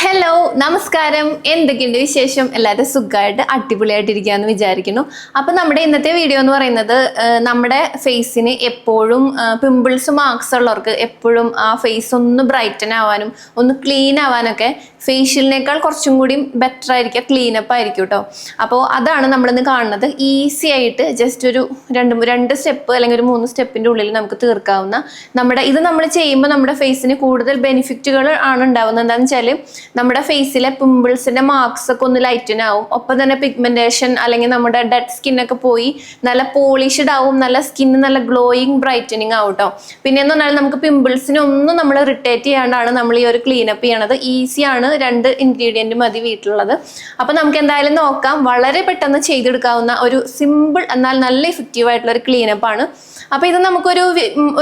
Hello നമസ്കാരം. എന്തൊക്കെയുണ്ട് വിശേഷം? എല്ലാവരും സുഖമായിട്ട് അടിപൊളിയായിട്ടിരിക്കുകയെന്ന് വിചാരിക്കുന്നു. അപ്പം നമ്മുടെ ഇന്നത്തെ വീഡിയോ എന്ന് പറയുന്നത് നമ്മുടെ ഫേസിന് എപ്പോഴും പിമ്പിൾസ് മാർക്സ് ഉള്ളവർക്ക് എപ്പോഴും ആ ഫേസ് ഒന്ന് ബ്രൈറ്റൻ ആവാനും ഒന്ന് ക്ലീൻ ആവാനൊക്കെ ഫേഷ്യലിനേക്കാൾ കുറച്ചും കൂടി ബെറ്റർ ആയിരിക്കുക ക്ലീനപ്പ് ആയിരിക്കും കേട്ടോ അപ്പോൾ അതാണ് നമ്മളിന്ന് കാണുന്നത്. ഈസി ആയിട്ട് ജസ്റ്റ് ഒരു രണ്ട് രണ്ട് സ്റ്റെപ്പ് അല്ലെങ്കിൽ ഒരു മൂന്ന് സ്റ്റെപ്പിന്റെ ഉള്ളിൽ നമുക്ക് തീർക്കാവുന്ന നമ്മുടെ ഇത് നമ്മൾ ചെയ്യുമ്പോൾ നമ്മുടെ ഫേസിന് കൂടുതൽ ബെനിഫിറ്റുകൾ ആണ് ഉണ്ടാവുന്നത്. എന്താണെന്ന് വെച്ചാൽ നമ്മുടെ ഫേസിലെ പിമ്പിൾസിന്റെ മാർക്സ് ഒക്കെ ഒന്ന് ലൈറ്റൻ ആവും ഒപ്പം തന്നെ പിഗ്മെന്റേഷൻ അല്ലെങ്കിൽ നമ്മുടെ ഡെഡ് സ്കിൻ ഒക്കെ പോയി നല്ല പോളിഷ്ഡ് ആവും നല്ല സ്കിൻ നല്ല ഗ്ലോയിങ് ബ്രൈറ്റനിങ് ആവും കേട്ടോ പിന്നെ എന്ന് പറഞ്ഞാൽ നമുക്ക് പിമ്പിൾസിനെ ഒന്നും നമ്മൾ റിട്ടേറ്റ് ചെയ്യാണ്ടാണ് നമ്മൾ ഈ ഒരു ക്ലീനപ്പ് ചെയ്യണത്. ഈസിയാണ് രണ്ട് ഇൻഗ്രീഡിയന്റ് മതി വീട്ടിലുള്ളത്. അപ്പോൾ നമുക്ക് എന്തായാലും നോക്കാം. വളരെ പെട്ടെന്ന് ചെയ്തെടുക്കാവുന്ന ഒരു സിമ്പിൾ എന്നാൽ നല്ല ഇഫക്റ്റീവ് ആയിട്ടുള്ള ഒരു ക്ലീനപ്പ് ആണ്. അപ്പോൾ ഇത് നമുക്കൊരു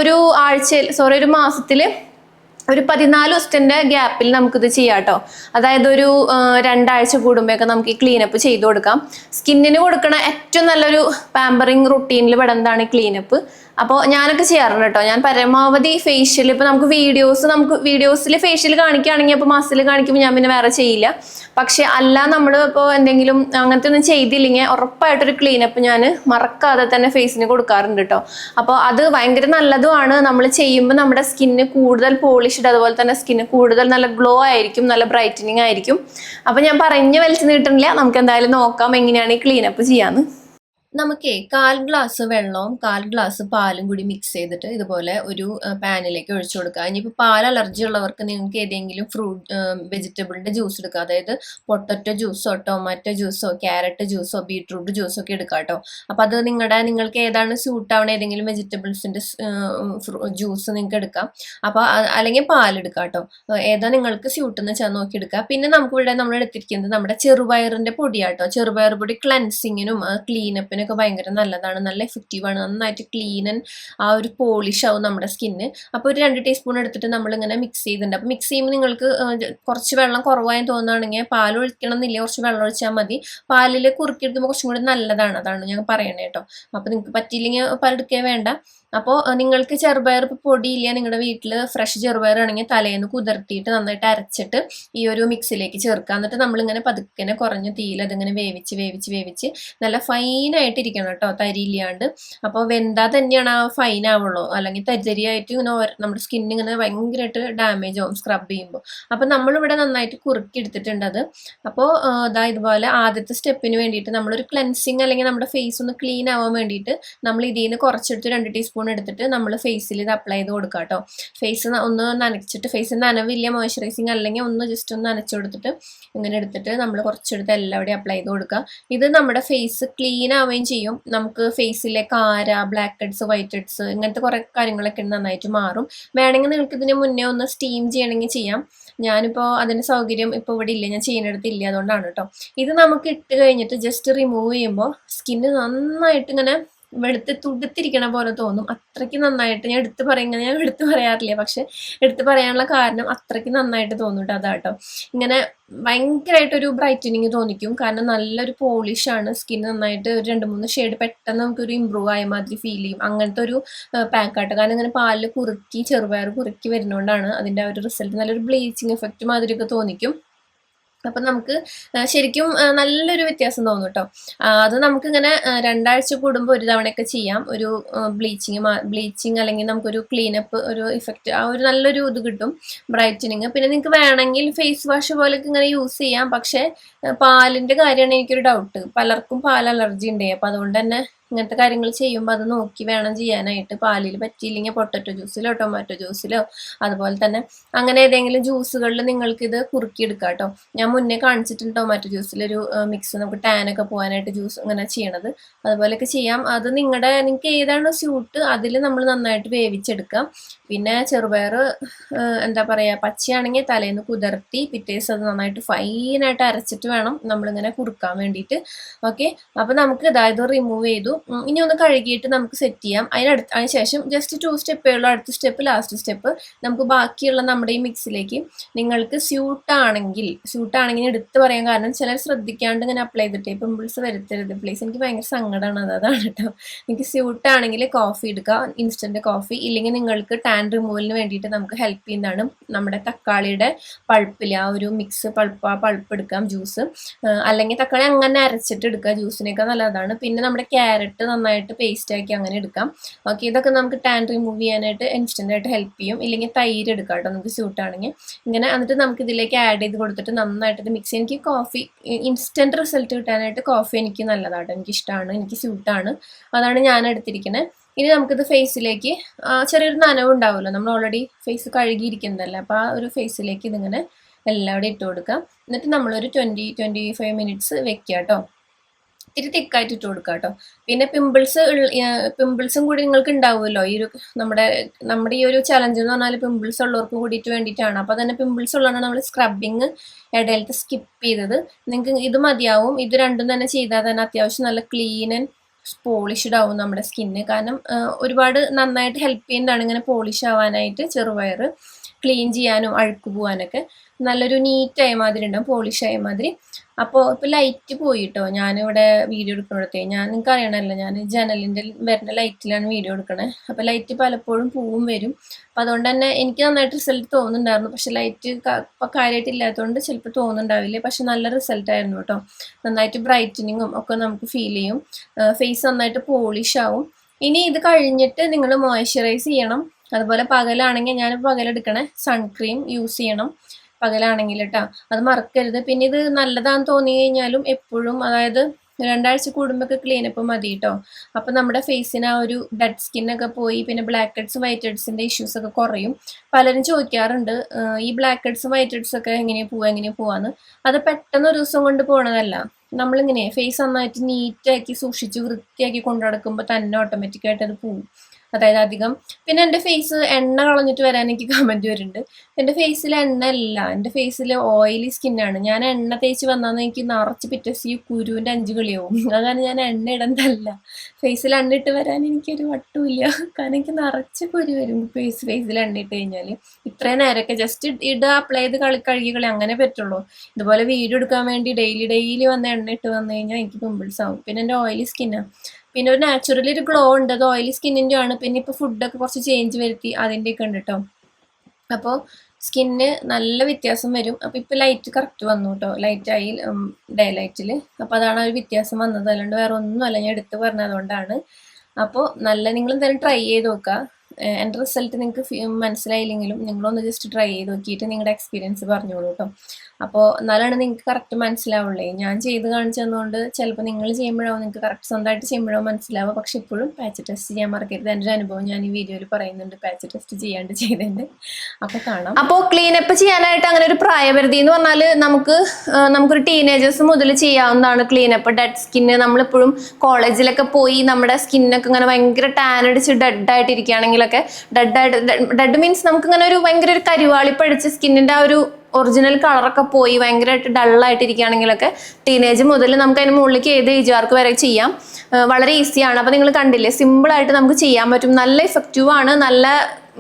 ഒരു ആഴ്ചയിൽ സോറി ഒരു മാസത്തിൽ ഒരു പതിനാല് ദിവസത്തിന്റെ ഗ്യാപ്പിൽ നമുക്കിത് ചെയ്യാം കേട്ടോ അതായത് ഒരു രണ്ടാഴ്ച കൂടുമ്പോഴൊക്കെ നമുക്ക് ഈ ക്ലീനപ്പ് ചെയ്തു കൊടുക്കാം. സ്കിന്നിന് കൊടുക്കണ ഏറ്റവും നല്ലൊരു പാമ്പറിങ് റുട്ടീനിൽ പെടുന്നതാണ് ക്ലീനപ്പ് അപ്പോൾ ഞാനൊക്കെ ചെയ്യാറുണ്ട് കേട്ടോ ഞാൻ പരമാവധി ഫേഷ്യൽ ഇപ്പോൾ നമുക്ക് വീഡിയോസ് നമുക്ക് വീഡിയോസിൽ ഫേഷ്യൽ കാണിക്കുകയാണെങ്കിൽ അപ്പോൾ മസിൽ കാണിക്കുമ്പോൾ ഞാൻ പിന്നെ വേറെ ചെയ്യില്ല. പക്ഷെ അല്ല നമ്മൾ ഇപ്പോൾ എന്തെങ്കിലും അങ്ങനത്തെ ഒന്നും ചെയ്തില്ലെങ്കിൽ ഉറപ്പായിട്ടൊരു ക്ലീനപ്പ് ഞാൻ മറക്കാതെ തന്നെ ഫേസിന് കൊടുക്കാറുണ്ട് കേട്ടോ അപ്പോൾ അത് ഭയങ്കര നല്ലതുമാണ്. നമ്മൾ ചെയ്യുമ്പോൾ നമ്മുടെ സ്കിന്ന് കൂടുതൽ പോളിഷ്ഡ് അതുപോലെ തന്നെ സ്കിന്ന് കൂടുതൽ നല്ല ഗ്ലോ ആയിരിക്കും നല്ല ബ്രൈറ്റനിങ് ആയിരിക്കും. അപ്പോൾ ഞാൻ പറഞ്ഞു വലിച്ചു നീട്ടുന്നില്ല നമുക്ക് എന്തായാലും നോക്കാം എങ്ങനെയാണ് ഈ ക്ലീനപ്പ് ചെയ്യാന്ന്. നമുക്കേ കാൽ ഗ്ലാസ് വെള്ളവും കാൽ ഗ്ലാസ് പാലും കൂടി മിക്സ് ചെയ്തിട്ട് ഇതുപോലെ ഒരു പാനിലേക്ക് ഒഴിച്ചു കൊടുക്കുക. ഇനിയിപ്പോൾ പാൽ അലർജി ഉള്ളവർക്ക് നിങ്ങൾക്ക് ഏതെങ്കിലും ഫ്രൂട്ട് വെജിറ്റബിളിന്റെ ജ്യൂസ് എടുക്കുക. അതായത് പൊട്ടറ്റോ ജ്യൂസോ ടൊമാറ്റോ ജ്യൂസോ ക്യാരറ്റ് ജ്യൂസോ ബീട്രൂട്ട് ജ്യൂസോ ഒക്കെ എടുക്കുക കേട്ടോ. അപ്പോൾ അത് നിങ്ങളുടെ നിങ്ങൾക്ക് ഏതാണ് സ്യൂട്ട് ആവണ ഏതെങ്കിലും വെജിറ്റബിൾസിന്റെ ജ്യൂസ് നിങ്ങൾക്ക് എടുക്കാം. അപ്പോൾ അല്ലെങ്കിൽ പാലെടുക്കുക കേട്ടോ. ഏതാ നിങ്ങൾക്ക് സ്യൂട്ട് എന്ന് വെച്ചാൽ നോക്കി എടുക്കുക. പിന്നെ നമുക്ക് ഇവിടെ നമ്മൾ എടുത്തിരിക്കുന്നത് നമ്മുടെ ചെറുപയറിന്റെ പൊടിയാട്ടോ ചെറുപയർ പൊടി ക്ലൻസിങ്ങിനും ക്ലീനപ്പിനൊക്കെ ഭയങ്കര നല്ലതാണ്. നല്ല എഫക്റ്റീവാണ് നന്നായിട്ട് ക്ലീൻ ആൻഡ് ആ ഒരു പോളിഷ് ആവും നമ്മുടെ സ്കിന്ന്. അപ്പോൾ ഒരു രണ്ട് ടീസ്പൂൺ എടുത്തിട്ട് നമ്മളിങ്ങനെ മിക്സ് ചെയ്തിട്ടുണ്ട്. അപ്പോൾ മിക്സ് ചെയ്യുമ്പോൾ നിങ്ങൾക്ക് കുറച്ച് വെള്ളം കുറവായി തോന്നുകയാണെങ്കിൽ പാൽ ഒഴിക്കണം എന്നില്ല കുറച്ച് വെള്ളം ഒഴിച്ചാൽ മതി. പാലിൽ കുറുക്കിയെടുക്കുമ്പോൾ കുറച്ചും കൂടി നല്ലതാണ്. അതാണ് ഞാൻ പറയണേ കേട്ടോ. അപ്പോൾ നിങ്ങൾക്ക് പറ്റിയില്ലെങ്കിൽ പാലെടുക്കേ വേണ്ട. അപ്പോൾ നിങ്ങൾക്ക് ചെറുപയർ ഇപ്പോൾ പൊടിയില്ല നിങ്ങളുടെ വീട്ടിൽ ഫ്രഷ് ചെറുപയർ ആണെങ്കിൽ തലേന്ന് കുതിർത്തിയിട്ട് നന്നായിട്ട് അരച്ചിട്ട് ഈ ഒരു മിക്സിലേക്ക് ചേർക്കുക. എന്നിട്ട് നമ്മളിങ്ങനെ പതുക്കനെ കുറഞ്ഞ തീയിൽ അതിങ്ങനെ വേവിച്ച് വേവിച്ച് വേവിച്ച് നല്ല ഫൈനായിട്ട് ഇരിക്കണം കേട്ടോ തരിയില്ലാണ്ട്. അപ്പോൾ വെന്താ തന്നെയാണ് ആ ഫൈൻ ആവുള്ളൂ. അല്ലെങ്കിൽ തരിതരിയായിട്ട് ഇങ്ങനെ നമ്മുടെ സ്കിൻ ഇങ്ങനെ ഭയങ്കരമായിട്ട് ഡാമേജ് ആവും സ്ക്രബ് ചെയ്യുമ്പോൾ അപ്പോൾ നമ്മളിവിടെ നന്നായിട്ട് കുറുക്കി എടുത്തിട്ടുണ്ട് അത് അപ്പോൾ ഇതാ ഇതുപോലെ ആദ്യത്തെ സ്റ്റെപ്പിന് വേണ്ടിയിട്ട് നമ്മളൊരു ക്ലെൻസിങ് അല്ലെങ്കിൽ നമ്മുടെ ഫേസ് ഒന്ന് ക്ലീൻ ആവാൻ വേണ്ടിയിട്ട് നമ്മൾ ഇതിൽ നിന്ന് കുറച്ചെടുത്ത് രണ്ട് ടീസ്പൂൺ എടുത്തിട്ട് നമ്മൾ ഫേസിൽ ഇത് അപ്ലൈ ചെയ്ത് കൊടുക്കുക കേട്ടോ ഫേസ് ഒന്ന് നനച്ചിട്ട് ഫേസ് നനവില്ല മോയ്സ്ചറൈസിങ് അല്ലെങ്കിൽ ഒന്ന് ജസ്റ്റ് ഒന്ന് നനച്ചു കൊടുത്തിട്ട് ഇങ്ങനെ എടുത്തിട്ട് നമ്മൾ കുറച്ചെടുത്ത് എല്ലാവിടെയും അപ്ലൈ ചെയ്ത് കൊടുക്കുക ഇത് നമ്മുടെ ഫേസ് ക്ലീൻ ആവുകയും ചെയ്യും. നമുക്ക് ഫേസിലെ കാര ബ്ലാക്ക് ഹെഡ്സ് വൈറ്റ് ഹെഡ്സ് ഇങ്ങനത്തെ കുറേ കാര്യങ്ങളൊക്കെ നന്നായിട്ട് മാറും. വേണമെങ്കിൽ നിങ്ങൾക്ക് ഇതിന് മുന്നേ ഒന്ന് സ്റ്റീം ചെയ്യണമെങ്കിൽ ചെയ്യാം. ഞാനിപ്പോൾ അതിന്റെ സൗകര്യം ഇപ്പോൾ ഇവിടെ ഇല്ല ഞാൻ ചെയ്യുന്നിടത്ത് ഇല്ല അതുകൊണ്ടാണ് കേട്ടോ ഇത് നമുക്ക് ഇട്ട് കഴിഞ്ഞിട്ട് ജസ്റ്റ് റിമൂവ് ചെയ്യുമ്പോൾ സ്കിന്ന് നന്നായിട്ട് ഇങ്ങനെ വെളുത്ത് തുടുത്തിരിക്കണ പോലെ തോന്നും. അത്രയ്ക്ക് നന്നായിട്ട് ഞാൻ എടുത്ത് പറയുന്നത് ഞാൻ എടുത്ത് പറയാറില്ല? പക്ഷെ എടുത്ത് പറയാനുള്ള കാരണം അത്രയ്ക്ക് നന്നായിട്ട് തോന്നും കേട്ടോ അതാട്ടോ. ഇങ്ങനെ ഭയങ്കരമായിട്ടൊരു ബ്രൈറ്റനിങ് തോന്നിക്കും. കാരണം നല്ലൊരു പോളിഷാണ്. സ്കിൻ നന്നായിട്ട് ഒരു രണ്ട് മൂന്ന് ഷെയ്ഡ് പെട്ടെന്ന് നമുക്കൊരു ഇമ്പ്രൂവ് ആയ മാതിരി ഫീൽ ചെയ്യും. അങ്ങനത്തെ ഒരു പാക്കാട്ടോ. കാരണം ഇങ്ങനെ പാലിൽ കുറുക്കി ചെറുപയർ കുറുക്കി വരുന്നതുകൊണ്ടാണ് അതിന്റെ ആ ഒരു റിസൾട്ട്. നല്ലൊരു ബ്ലീച്ചിങ് എഫക്റ്റ് മാതിരിയൊക്കെ തോന്നിക്കും. അപ്പം നമുക്ക് ശരിക്കും നല്ലൊരു വ്യത്യാസം തോന്നും കേട്ടോ അത് നമുക്ക് ഇങ്ങനെ രണ്ടാഴ്ച കൂടുമ്പോൾ ഒരു തവണയൊക്കെ ചെയ്യാം. ഒരു ബ്ലീച്ചിങ് ബ്ലീച്ചിങ് അല്ലെങ്കിൽ നമുക്കൊരു ക്ലീനപ്പ് ഒരു ഇഫക്റ്റ് ആ ഒരു നല്ലൊരു ഇത് കിട്ടും. ബ്രൈറ്റനിങ്. പിന്നെ നിങ്ങൾക്ക് വേണമെങ്കിൽ ഫേസ് വാഷ് പോലെയൊക്കെ ഇങ്ങനെ യൂസ് ചെയ്യാം. പക്ഷേ പാലിന്റെ കാര്യമാണ് എനിക്കൊരു ഡൗട്ട് പലർക്കും പാൽ അലർജി ഉണ്ട്. അപ്പോൾ അതുകൊണ്ട് തന്നെ ഇങ്ങനത്തെ കാര്യങ്ങൾ ചെയ്യുമ്പോൾ അത് നോക്കി വേണം ചെയ്യാനായിട്ട്. പാലിൽ പറ്റിയില്ലെങ്കിൽ പൊട്ടറ്റോ ജ്യൂസിലോ ടൊമാറ്റോ ജ്യൂസിലോ അതുപോലെ തന്നെ അങ്ങനെ ഏതെങ്കിലും ജ്യൂസുകളിൽ നിങ്ങൾക്ക് ഇത് കുറുക്കിയെടുക്കാം കേട്ടോ. ഞാൻ മുന്നേ കാണിച്ചിട്ടുണ്ട് ടൊമാറ്റോ ജ്യൂസിലൊരു മിക്സ് നമുക്ക് ടാനൊക്കെ പോകാനായിട്ട് ജ്യൂസ് അങ്ങനെ ചെയ്യണത്. അതുപോലെയൊക്കെ ചെയ്യാം. അത് നിങ്ങളുടെ നിങ്ങൾക്ക് ഏതാണ് സ്യൂട്ട് അതിൽ നമ്മൾ നന്നായിട്ട് വേവിച്ചെടുക്കാം. പിന്നെ ചെറുപയർ എന്താ പറയുക പച്ചയാണെങ്കിൽ തലേന്ന് കുതിർത്തി പിറ്റേസ് അത് നന്നായിട്ട് ഫൈനായിട്ട് അരച്ചിട്ട് വേണം നമ്മളിങ്ങനെ കുറുക്കാൻ വേണ്ടിയിട്ട്. ഓക്കെ? അപ്പോൾ നമുക്ക് ഇതായത് റിമൂവ് ചെയ്തു. ഇനി ഒന്ന് കഴുകിയിട്ട് നമുക്ക് സെറ്റ് ചെയ്യാം. അതിനടുത്ത് അതിന് ശേഷം ജസ്റ്റ് ടു സ്റ്റെപ്പേ ഉള്ളൂ. അടുത്ത സ്റ്റെപ്പ് ലാസ്റ്റ് സ്റ്റെപ്പ് നമുക്ക് ബാക്കിയുള്ള നമ്മുടെ ഈ മിക്സിലേക്ക് നിങ്ങൾക്ക് സ്യൂട്ടാണെങ്കിൽ സ്യൂട്ടാണെങ്കിൽ എടുത്ത് പറയാൻ കാരണം ചിലർ ശ്രദ്ധിക്കാണ്ട് ഇങ്ങനെ അപ്ലൈ ചെയ്തിട്ട് പിമ്പിൾസ് വരുത്തരുത്. പ്ലീസ് എനിക്ക് ഭയങ്കര സങ്കടമാണ് അത് അതാണ് കേട്ടോ. നിങ്ങൾക്ക് സ്യൂട്ടാണെങ്കിൽ കോഫി എടുക്കുക. ഇൻസ്റ്റന്റ് കോഫി ഇല്ലെങ്കിൽ നിങ്ങൾക്ക് ടാൻ റിമൂവലിന് വേണ്ടിയിട്ട് നമുക്ക് ഹെൽപ്പ് ചെയ്യുന്നതാണ് നമ്മുടെ തക്കാളിയുടെ പൾപ്പിൽ ആ ഒരു മിക്സ് പൾപ്പ് ആ പൾപ്പ് എടുക്കാം ജ്യൂസ് അല്ലെങ്കിൽ തക്കാളി അങ്ങനെ അരച്ചിട്ട് എടുക്കുക. ജ്യൂസിനേക്കാൾ നല്ലതാണ്. പിന്നെ നമ്മുടെ ക്യാരറ്റ് നന്നായിട്ട് പേസ്റ്റ് ആക്കി അങ്ങനെ എടുക്കാം. ഓക്കെ ഇതൊക്കെ നമുക്ക് ടാൻ റിമൂവ് ചെയ്യാനായിട്ട് ഇൻസ്റ്റന്റ് ആയിട്ട് ഹെൽപ്പ് ചെയ്യും. ഇല്ലെങ്കിൽ തൈര് എടുക്കാം കേട്ടോ നമുക്ക് സ്യൂട്ട് ആണെങ്കിൽ. ഇങ്ങനെ എന്നിട്ട് നമുക്ക് ഇതിലേക്ക് ആഡ് ചെയ്ത് കൊടുത്തിട്ട് നന്നായിട്ട് ഇത് മിക്സ് എനിക്ക് കോഫി ഇൻസ്റ്റന്റ് റിസൾട്ട് കിട്ടാനായിട്ട് കോഫി എനിക്ക് നല്ലതാണ് എനിക്ക് ഇഷ്ടമാണ് എനിക്ക് സ്യൂട്ടാണ് അതാണ് ഞാൻ എടുത്തിരിക്കുന്നത് ഇനി നമുക്കിത് ഫേസിലേക്ക് ചെറിയൊരു നനവ് ഉണ്ടാവുമല്ലോ. നമ്മൾ ഓൾറെഡി ഫേസ് കഴുകിയിരിക്കുന്നതല്ലേ. അപ്പോൾ ആ ഒരു ഫേസിലേക്ക് ഇതിങ്ങനെ എല്ലാവിടെ ഇട്ട് കൊടുക്കാം. എന്നിട്ട് നമ്മളൊരു ട്വന്റി ട്വന്റി ഫൈവ് മിനിറ്റ്സ് വെക്കുക കേട്ടോ. ഇത്തിരി തിക്കായിട്ട് ഇട്ട് കൊടുക്കുക കേട്ടോ പിന്നെ പിമ്പിൾസ് പിമ്പിൾസും കൂടി നിങ്ങൾക്ക് ഉണ്ടാവുമല്ലോ. ഈ ഒരു നമ്മുടെ നമ്മുടെ ഈ ഒരു ചലഞ്ച് എന്ന് പറഞ്ഞാൽ പിമ്പിൾസ് ഉള്ളവർക്ക് കൂടിയിട്ട് വേണ്ടിയിട്ടാണ്. അപ്പോൾ തന്നെ പിമ്പിൾസ് ഉള്ളതാണ് നമ്മൾ സ്ക്രബിങ് ഇടയിലത്തെ സ്കിപ്പ് ചെയ്തത്. നിങ്ങൾക്ക് ഇത് മതിയാവും. ഇത് രണ്ടും തന്നെ ചെയ്താൽ തന്നെ അത്യാവശ്യം നല്ല ക്ലീൻ ആൻഡ് പോളിഷ്ഡ് ആവും നമ്മുടെ സ്കിന്ന് കാരണം ഒരുപാട് നന്നായിട്ട് ഹെൽപ്പ് ചെയ്യുന്നതാണ് ഇങ്ങനെ പോളിഷ് ആവാനായിട്ട് ചെറുപയർ ക്ലീൻ ചെയ്യാനും അഴുക്ക് പോകാനൊക്കെ നല്ലൊരു നീറ്റായ മാതിരി ഉണ്ടാവും പോളിഷ് ആയ മാതിരി. അപ്പോൾ ഇപ്പോൾ ലൈറ്റ് പോയിട്ടോ? ഞാനിവിടെ വീഡിയോ എടുക്കുന്നിടത്തേ. ഞാൻ നിങ്ങൾക്ക് അറിയണമല്ലോ ഞാൻ ജനലിന്റെ വരുന്ന ലൈറ്റിലാണ് വീഡിയോ എടുക്കണേ. അപ്പോൾ ലൈറ്റ് പലപ്പോഴും പൂവും വരും. അപ്പം അതുകൊണ്ട് തന്നെ എനിക്ക് നന്നായിട്ട് റിസൾട്ട് തോന്നുന്നുണ്ടായിരുന്നു. പക്ഷെ ലൈറ്റ് ഇപ്പോൾ കാര്യമായിട്ട് ഇല്ലാത്തതുകൊണ്ട് ചിലപ്പോൾ തോന്നുന്നുണ്ടാവില്ല? പക്ഷെ നല്ല റിസൾട്ട് ആയിരുന്നു കേട്ടോ. നന്നായിട്ട് ബ്രൈറ്റനിങ്ങും ഒക്കെ നമുക്ക് ഫീൽ ചെയ്യും. ഫേസ് നന്നായിട്ട് പോളിഷ് ആവും. ഇനി ഇത് കഴിഞ്ഞിട്ട് നിങ്ങൾ മോയ്സ്ചറൈസ് ചെയ്യണം. അതുപോലെ പകലാണെങ്കിൽ ഞാൻ പകലെടുക്കണേ. സൺക്രീം യൂസ് ചെയ്യണം. പകലാണെങ്കിൽ കേട്ടോ അത് മറക്കരുത്. പിന്നെ ഇത് നല്ലതാന്ന് തോന്നി കഴിഞ്ഞാലും എപ്പോഴും അതായത് രണ്ടാഴ്ച കൂടുമ്പോൾ ക്ലീനപ്പ് മതി കേട്ടോ അപ്പം നമ്മുടെ ഫേസിന് ആ ഒരു ഡെഡ് സ്കിന്നൊക്കെ പോയി പിന്നെ ബ്ലാക്ക് ഹെഡ്സ് വൈറ്റ് ഹെഡ്സിന്റെ ഇഷ്യൂസ് ഒക്കെ കുറയും. പലരും ചോദിക്കാറുണ്ട് ഈ ബ്ലാക്ക് ഹെഡ്സ് വൈറ്റ് ഹെഡ്സ് ഒക്കെ എങ്ങനെയാണ് പോവുക എങ്ങനെയാണ് പോവാന്ന്? അത് പെട്ടെന്ന് ഒരു ദിവസം കൊണ്ട് പോണതല്ല. നമ്മളിങ്ങനെ ഫേസ് നന്നായിട്ട് നീറ്റാക്കി സൂക്ഷിച്ച് വൃത്തിയാക്കി കൊണ്ടു നടക്കുമ്പോൾ തന്നെ ഓട്ടോമാറ്റിക്കായിട്ട് അത് പോവും. അതായത് അധികം. പിന്നെ എന്റെ ഫേസ് എണ്ണ കളഞ്ഞിട്ട് വരാൻ എനിക്ക് കമന്റ് വരുന്നുണ്ട്. എന്റെ ഫേസിൽ എണ്ണ അല്ല. എന്റെ ഫേസിൽ ഓയിലി സ്കിന്നാണ് ഞാൻ എണ്ണ തേച്ച് വന്നാൽ എനിക്ക് നിറച്ച് പിറ്റസി ഈ കുരുവിന്റെ അഞ്ച് കളിയാവും അതാണ് ഞാൻ എണ്ണ ഇടേണ്ടതല്ല. ഫേസിൽ എണ്ണ ഇട്ട് വരാൻ എനിക്കൊരു വട്ടുമില്ല കാരണം എനിക്ക് നിറച്ച് കുരു വരും ഫേസ് ഫേസിൽ എണ്ണ ഇട്ട് കഴിഞ്ഞാൽ ഇത്രയും നേരമൊക്കെ ജസ്റ്റ് ഇടുക അപ്ലൈ ചെയ്ത് കളി കഴുകി കളി അങ്ങനെ പറ്റുള്ളൂ. ഇതുപോലെ വീഡിയോ എടുക്കാൻ വേണ്ടി ഡെയിലി ഡെയിലി വന്ന് എണ്ണ ഇട്ട് വന്നു കഴിഞ്ഞാൽ എനിക്ക് പിമ്പിൾസ് ആവും. പിന്നെ എന്റെ ഓയിലി സ്കിന്നാണ് പിന്നെ ഒരു നാച്ചുറലി ഒരു ഗ്ലോ ഉണ്ട്. അത് ഓയിലി സ്കിന്നിന്റെ ആണ്. പിന്നെ ഇപ്പോൾ ഫുഡൊക്കെ കുറച്ച് ചേഞ്ച് വരുത്തി അതിന്റെയൊക്കെ ഉണ്ട് കേട്ടോ അപ്പോൾ സ്കിന്ന് നല്ല വ്യത്യാസം വരും. അപ്പോൾ ഇപ്പോൾ ലൈറ്റ് കറക്റ്റ് വന്നു കേട്ടോ ലൈറ്റായി ഡേ ലൈറ്റിൽ അപ്പോൾ അതാണ് ഒരു വ്യത്യാസം വന്നത്. അല്ലാണ്ട് വേറെ ഒന്നുമല്ല. ഞാൻ എടുത്ത് പറഞ്ഞതുകൊണ്ടാണ് അപ്പോൾ നല്ല നിങ്ങൾ എന്തായാലും ട്രൈ ചെയ്ത് നോക്കുക. എന്റെ റിസൾട്ട് നിങ്ങൾക്ക് മനസ്സിലായില്ലെങ്കിലും നിങ്ങളൊന്ന് ജസ്റ്റ് ട്രൈ ചെയ്ത് നോക്കിയിട്ട് നിങ്ങളുടെ എക്സ്പീരിയൻസ് പറഞ്ഞോളൂ കേട്ടോ അപ്പോൾ എന്നാലാണ് നിങ്ങൾക്ക് കറക്റ്റ് മനസ്സിലാവുള്ളേ? ഞാൻ ചെയ്ത് കാണിച്ചു തന്നുകൊണ്ട് ചിലപ്പോൾ നിങ്ങൾ ചെയ്യുമ്പോഴാവും നിങ്ങൾക്ക് കറക്റ്റ് സ്വന്തമായിട്ട് ചെയ്യുമ്പോഴോ മനസ്സിലാവുക. പക്ഷെ ഇപ്പോഴും പാച്ച് ടെസ്റ്റ് ചെയ്യാൻ മറക്കരുത്. എന്റെ അനുഭവം ഞാൻ ഈ വീഡിയോയിൽ പറയുന്നുണ്ട്. പാച്ച് ടെസ്റ്റ് ചെയ്യാണ്ട് ചെയ്തുണ്ട് അപ്പോൾ കാണാം. അപ്പോൾ ക്ലീനപ്പ് ചെയ്യാനായിട്ട് അങ്ങനെ ഒരു പ്രായപരിധി എന്ന് പറഞ്ഞാൽ നമുക്ക് നമുക്കൊരു ടീനേജേഴ്സ് മുതൽ ചെയ്യാവുന്നതാണ് ക്ലീനപ്പ് ഡെഡ് സ്കിന്ന് നമ്മളിപ്പോഴും കോളേജിലൊക്കെ പോയി നമ്മുടെ സ്കിന്നൊക്കെ ഇങ്ങനെ ഭയങ്കര ടാൻ അടിച്ച് ഡെഡ് ആയിട്ടിരിക്കുകയാണെങ്കിലൊക്കെ ഡെഡായിട്ട് ഡെഡ് മീൻസ് നമുക്ക് ഇങ്ങനെ ഒരു ഭയങ്കര ഒരു കരിവാളി പഠിച്ച് സ്കിന്നിന്റെ ആ ഒരു ഒറിജിനൽ കളറൊക്കെ പോയി ഭയങ്കരമായിട്ട് ഡള്ളായിട്ടിരിക്കുകയാണെങ്കിലൊക്കെ ടീനേജ് മുതൽ നമുക്ക് അതിന് മുകളിലേക്ക് ഏത് ഏജുകാർക്ക് വരെ ചെയ്യാം. വളരെ ഈസിയാണ് അപ്പോൾ നിങ്ങൾ കണ്ടില്ലേ സിമ്പിളായിട്ട് നമുക്ക് ചെയ്യാൻ പറ്റും. നല്ല ഇഫക്റ്റീവ് ആണ് നല്ല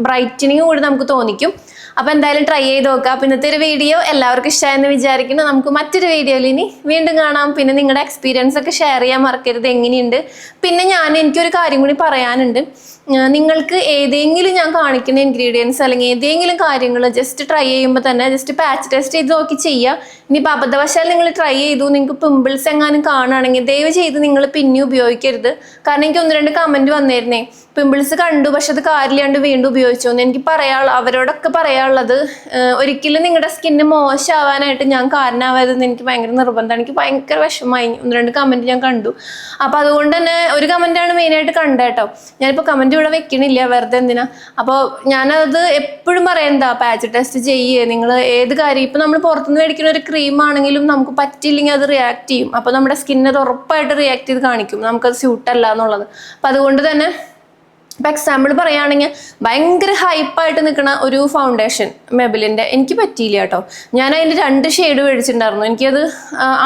ബ്രൈറ്റനിങ് കൂടി നമുക്ക് തോന്നിക്കും. അപ്പോൾ എന്തായാലും ട്രൈ ചെയ്ത് നോക്കാം. അപ്പോൾ ഇന്നത്തെ ഒരു വീഡിയോ എല്ലാവർക്കും ഇഷ്ടമായെന്ന് വിചാരിക്കുന്നു. നമുക്ക് മറ്റൊരു വീഡിയോയിൽ ഇനി വീണ്ടും കാണാം. പിന്നെ നിങ്ങളുടെ എക്സ്പീരിയൻസ് ഒക്കെ ഷെയർ ചെയ്യാൻ മറക്കരുത്. എങ്ങനെയുണ്ട്? പിന്നെ ഞാൻ എനിക്കൊരു കാര്യം കൂടി പറയാനുണ്ട്. നിങ്ങൾക്ക് ഏതെങ്കിലും ഞാൻ കാണിക്കുന്ന ഇൻഗ്രീഡിയൻസ് അല്ലെങ്കിൽ ഏതെങ്കിലും കാര്യങ്ങൾ ജസ്റ്റ് ട്രൈ ചെയ്യുമ്പോൾ തന്നെ ജസ്റ്റ് പാച്ച് ടെസ്റ്റ് ചെയ്ത് നോക്കി ചെയ്യുക ഇനിയിപ്പോൾ അബദ്ധവശാൽ നിങ്ങൾ ട്രൈ ചെയ്തു. നിങ്ങൾക്ക് പിമ്പിൾസ് എങ്ങാനും കാണുകയാണെങ്കിൽ ദയവ് ചെയ്ത് നിങ്ങൾ പിന്നെ ഉപയോഗിക്കരുത്. കാരണം എനിക്ക് ഒന്ന് രണ്ട് കമന്റ് വന്നിരുന്നേ. പിമ്പിൾസ് കണ്ടു പക്ഷെ അത് കാര്യമില്ലാണ്ട് വീണ്ടും ഉപയോഗിച്ചു എന്ന് എനിക്ക് പറയാൻ അവരോടൊക്കെ പറയാനുള്ളത് ഒരിക്കലും നിങ്ങളുടെ സ്കിന്ന് മോശമാവാനായിട്ട് ഞാൻ കാരണമാവതെന്ന് എനിക്ക് ഭയങ്കര നിർബന്ധമാണ്. എനിക്ക് ഭയങ്കര വിഷമമായി. ഒന്ന് രണ്ട് കമന്റ് ഞാൻ കണ്ടു. അപ്പോൾ അതുകൊണ്ട് തന്നെ ഒരു കമന്റാണ് മെയിനായിട്ട് കണ്ടത് കേട്ടോ. ഞാനിപ്പോൾ കമന്റ് ഇവിടെ വെക്കണില്ല വെറുതെ എന്തിനാ? അപ്പോൾ ഞാനത് എപ്പോഴും പറയുന്നതാ പാച്ച് ടെസ്റ്റ് ചെയ്യേ. നിങ്ങൾ ഏത് കാര്യം ഇപ്പം നമ്മൾ പുറത്തുനിന്ന് മേടിക്കുന്ന ഒരു ക്രീം ആണെങ്കിലും നമുക്ക് പറ്റില്ലെങ്കിൽ അത് റിയാക്ട് ചെയ്യും. അപ്പോൾ നമ്മുടെ സ്കിന്നത് ഉറപ്പായിട്ട് റിയാക്ട് ചെയ്ത് കാണിക്കും. നമുക്കത് സ്യൂട്ടല്ല എന്നുള്ളത്. അപ്പം അതുകൊണ്ട് തന്നെ ഇപ്പം എക്സാമ്പിൾ പറയുകയാണെങ്കിൽ ഭയങ്കര ഹൈപ്പായിട്ട് നിൽക്കുന്ന ഒരു ഫൗണ്ടേഷൻ മെബിലിന്റെ എനിക്ക് പറ്റിയില്ല കേട്ടോ. ഞാൻ അതിന്റെ രണ്ട് ഷെയ്ഡ് മേടിച്ചിട്ടുണ്ടായിരുന്നു. എനിക്കത്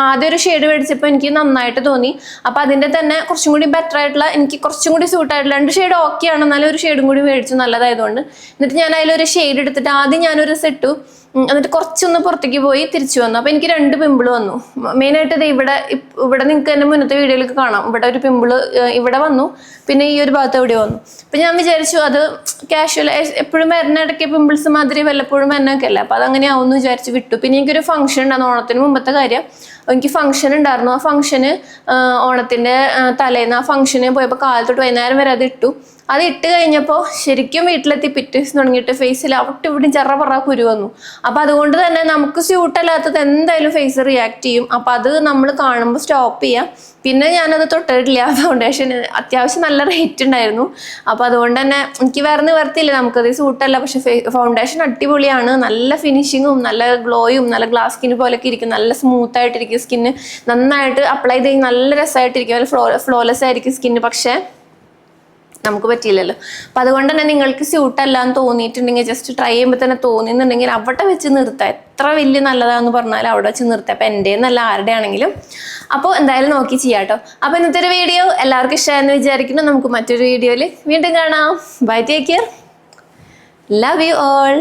ആദ്യ ഒരു ഷെയ്ഡ് മേടിച്ചപ്പോൾ എനിക്ക് നന്നായിട്ട് തോന്നി. അപ്പോൾ അതിന്റെ തന്നെ കുറച്ചും കൂടി ബെറ്റർ ആയിട്ടുള്ള എനിക്ക് കുറച്ചും കൂടി സൂട്ട് ആയിട്ടുള്ള രണ്ട് ഷെയ്ഡ് ഓക്കെ ആണ്. എന്നാലും ഒരു ഷെയ്ഡും കൂടി മേടിച്ചു. നല്ലതായതുകൊണ്ട്. എന്നിട്ട് ഞാൻ അതിലൊരു ഷെയ്ഡ് എടുത്തിട്ട് ആദ്യം ഞാനൊരു ഉം, എന്നിട്ട് കുറച്ചൊന്ന് പുറത്തേക്ക് പോയി തിരിച്ചു വന്നു. അപ്പോൾ എനിക്ക് രണ്ട് പിമ്പിൾ വന്നു. മെയിനായിട്ട് ഇത് ഇവിടെ ഇവിടെ നിങ്ങൾക്ക് എന്റെ മുന്നത്തെ വീഡിയോയിലൊക്കെ കാണാം. ഇവിടെ ഒരു പിമ്പിൾ ഇവിടെ വന്നു. പിന്നെ ഈ ഒരു ഭാഗത്ത് എവിടെ വന്നു. അപ്പം ഞാൻ വിചാരിച്ചു അത് കാഷ്വൽ എപ്പോഴും വരുന്ന ഇടയ്ക്ക് പിമ്പിൾസ് മാതിരി വല്ലപ്പോഴും വരുന്നൊക്കെ അല്ല അപ്പോൾ അതങ്ങനെ ആവുമെന്ന് വിചാരിച്ച് വിട്ടു. പിന്നെ എനിക്കൊരു ഫംഗ്ഷൻ ഉണ്ടായിരുന്നു ഓണത്തിന് മുമ്പത്തെ കാര്യം. എനിക്ക് ഫംഗ്ഷൻ ഉണ്ടായിരുന്നു. ആ ഫംഗ്ഷന് ഓണത്തിന്റെ തലേന്ന് ആ ഫംഗ്ഷന് പോയപ്പോൾ കാലത്തോട്ട് വൈകുന്നേരം വരെ അത് ഇട്ടു. അത് ഇട്ട് കഴിഞ്ഞപ്പോൾ ശരിക്കും വീട്ടിലെത്തി പിറ്റേഴ്സ് തുടങ്ങിയിട്ട് ഫേസിൽ അവിടെ ഇവിടെ ചെറ പറ കുരു വന്നു. അപ്പോൾ അതുകൊണ്ട് തന്നെ നമുക്ക് സ്യൂട്ട് അല്ലാത്തത് എന്തായാലും ഫേസ് റിയാക്ട് ചെയ്യും. അപ്പോൾ അത് നമ്മൾ കാണുമ്പോൾ സ്റ്റോപ്പ് ചെയ്യാം. പിന്നെ ഞാനത് തൊട്ടിട്ടില്ല. ഫൗണ്ടേഷൻ അത്യാവശ്യം നല്ല റേറ്റ് ഉണ്ടായിരുന്നു. അപ്പോൾ അതുകൊണ്ട് തന്നെ എനിക്ക് വേറെ നിവർത്തിയില്ല നമുക്കത് സൂട്ടല്ല പക്ഷെ ഫൗണ്ടേഷൻ അടിപൊളിയാണ്. നല്ല ഫിനിഷിങ്ങും നല്ല ഗ്ലോയും നല്ല ഗ്ലാസ് സ്കിൻ പോലെയൊക്കെ ഇരിക്കും. നല്ല സ്മൂത്ത് ആയിട്ടിരിക്കും സ്കിന്ന് നന്നായിട്ട് അപ്ലൈ ചെയ്ത് നല്ല രസമായിട്ടിരിക്കും നല്ല ഫ്ലോ ഫ്ലോലെസ് ആയിരിക്കും സ്കിന്ന് പക്ഷേ നമുക്ക് പറ്റിയില്ലല്ലോ. അപ്പം അതുകൊണ്ട് തന്നെ നിങ്ങൾക്ക് സ്യൂട്ട് അല്ല എന്ന് തോന്നിയിട്ടുണ്ടെങ്കിൽ ജസ്റ്റ് ട്രൈ ചെയ്യുമ്പോൾ തന്നെ തോന്നിയെന്നുണ്ടെങ്കിൽ അവിടെ വെച്ച് നിർത്താം. എത്ര വലിയ നല്ലതാണെന്ന് പറഞ്ഞാൽ അവിടെ വെച്ച് നിർത്താം. അപ്പം എന്റെ നല്ല ആരുടെ ആണെങ്കിലും അപ്പോൾ എന്തായാലും നോക്കി ചെയ്യാട്ടോ കേട്ടോ അപ്പോൾ ഇന്നത്തെ ഒരു വീഡിയോ എല്ലാവർക്കും ഇഷ്ടമായെന്ന് വിചാരിക്കുന്നു. നമുക്ക് മറ്റൊരു വീഡിയോയിൽ വീണ്ടും കാണാം. Bye take care love you all